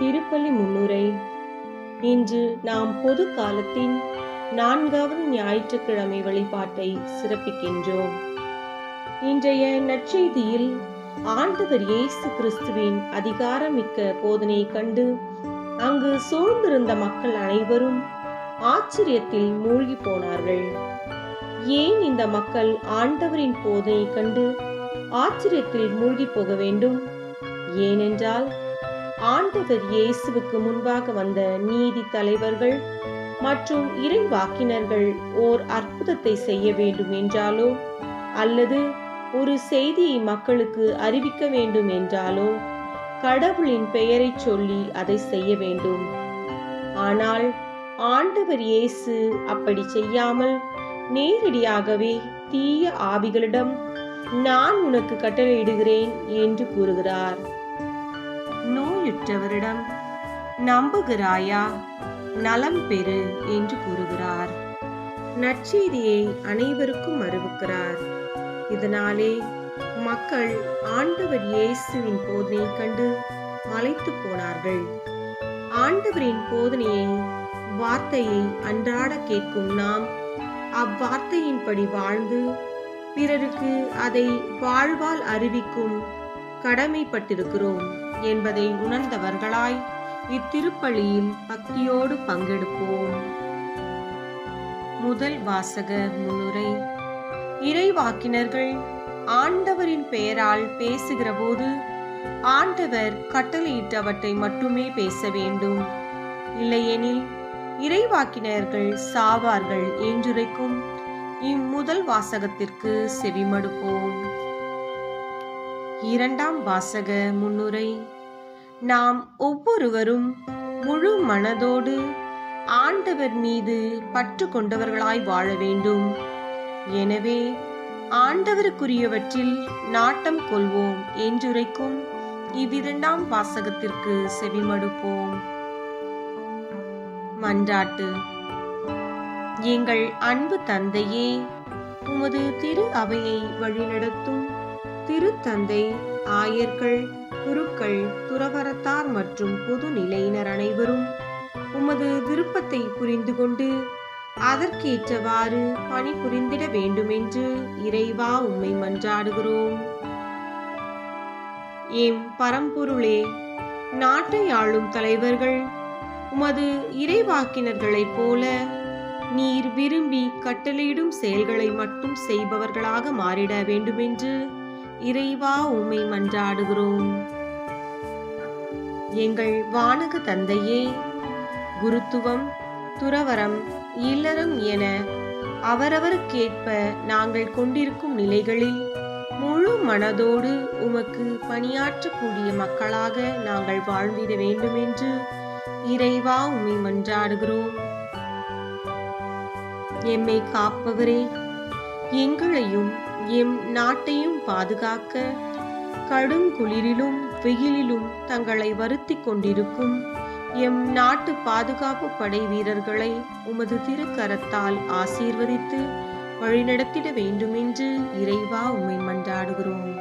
திருப்பலி முன்னுரை. இன்று நாம் பொது காலத்தின் நான்காவது ஞாயிற்றுக்கிழமை வழிபாட்டை சிறப்பிக்கின்றோம். இன்றைய நற்செய்தியில் ஆண்டவர் இயேசு கிறிஸ்துவின் அதிகாரமிக்க போதனையைக் கண்டு அங்கு சூழ்ந்திருந்த மக்கள் அனைவரும் ஆச்சரியத்தில் மூழ்கி போனார்கள். ஏன் இந்த மக்கள் ஆண்டவரின் போதனையை கண்டு ஆச்சரியத்தில் மூழ்கி போக வேண்டும்? ஏனென்றால் ஆண்டவர் இயேசுவுக்கு முன்பாக வந்த நீதி தலைவர்கள் மற்றும் இறைவாக்கினர்கள் ஓர் அற்புதத்தை செய்ய வேண்டும் என்றாலோ? அல்லது ஒரு செய்தியை மக்களுக்கு அறிவிக்க வேண்டும் என்றாலோ? கடவுளின் பெயரை சொல்லி அதை செய்ய வேண்டும். ஆனால் ஆண்டவர் இயேசு அப்படி செய்யாமல் நேரடியாகவே தீய ஆவிகளிடம் நான் உனக்கு கட்டளையிடுகிறேன் என்று கூறுகிறார். நோயுற்றவரிடம் நம்புகிறாயா? நலம் பெறு என்று கூறுகிறார். நற்செய்தியை அனைவருக்கும் அறிவிக்கிறார். இதனாலே மக்கள் ஆண்டவர் இயேசுவின் போதனையை கண்டு மலைத்து போனார்கள். ஆண்டவரின் போதனையை வார்த்தையை அன்றாட கேட்கும் நாம் அவ்வார்த்தையின்படி வாழ்ந்து பிறருக்கு அதை வாழ்வால் அறிவிக்கும் கடமைப்பட்டிருக்கிறோம். என்பதை உணர்ந்தவர்களாய் இத்திருப்பலியில் பக்தியோடு பங்கெடுப்போம். முதல் வாசக முன்னுரை. இறைவாக்கினர்கள் ஆண்டவரின் பெயரால் பேசுகிற போது ஆண்டவர் கட்டளையிட்டவற்றை மட்டுமே பேச வேண்டும். இல்லையெனில் இறைவாக்கினர்கள் சாவார்கள் என்றுரைக்கும் இம்முதல் வாசகத்திற்கு செவிமடுப்போம். இரண்டாம் வாசக முன்னுரை. நாம் ஒவ்வொருவரும் முழு மனதோடு ஆண்டவர் மீது பற்று கொண்டவர்களாய் வாழ வேண்டும். எனவே ஆண்டவருக்குரியவற்றில் நாட்டம் கொள்வோம் என்றுரைக்கும் இவ்விரண்டாம் வாசகத்திற்கு செவிமடுப்போம். மன்றாட்டு எங்கள் அன்பு தந்தையே உமது திரு அவையை வழிநடத்தும் திருத்தந்தை ஆயர்கள் குருக்கள் துறவரத்தார் மற்றும் பொது நிலையினர் அனைவரும் உமது விருப்பத்தை புரிந்து கொண்டு அதற்கேற்றவாறு பணிபுரிந்திட வேண்டுமென்று இறைவா உம்மை மன்றாடுகிறோம். எம் பரம்பொருளே நாட்டை ஆளும் தலைவர்கள் உமது இறைவாக்கினர்களைப் போல நீர் விரும்பி கட்டளையிடும் செயல்களை மட்டும் செய்பவர்களாக மாறிட வேண்டுமென்று இறைவா உம்மை மன்றாடுகிறோம். எங்கள் வானக தந்தையே குருத்துவம் துறவரம் இல்லறம் என அவரவருக்கேற்ப நாங்கள் கொண்டிருக்கும் நிலைகளில் முழு மனதோடு உமக்கு பணியாற்றக்கூடிய மக்களாக நாங்கள் வாழ்ந்திட வேண்டுமென்று இறைவா உம்மை மன்றாடுகிறோம். எம்மை காப்பவரே எங்களையும் எம் நாட்டையும் பாதுகாக்க கடும் குளிரிலும் வெயிலிலும் தங்களை வருத்திக் கொண்டிருக்கும் எம் நாட்டு பாதுகாப்பு படை வீரர்களை உமது திருக்கரத்தால் ஆசீர்வதித்து வழிநடத்திட வேண்டுமென்று இறைவா உம்மை மன்றாடுகிறோம்.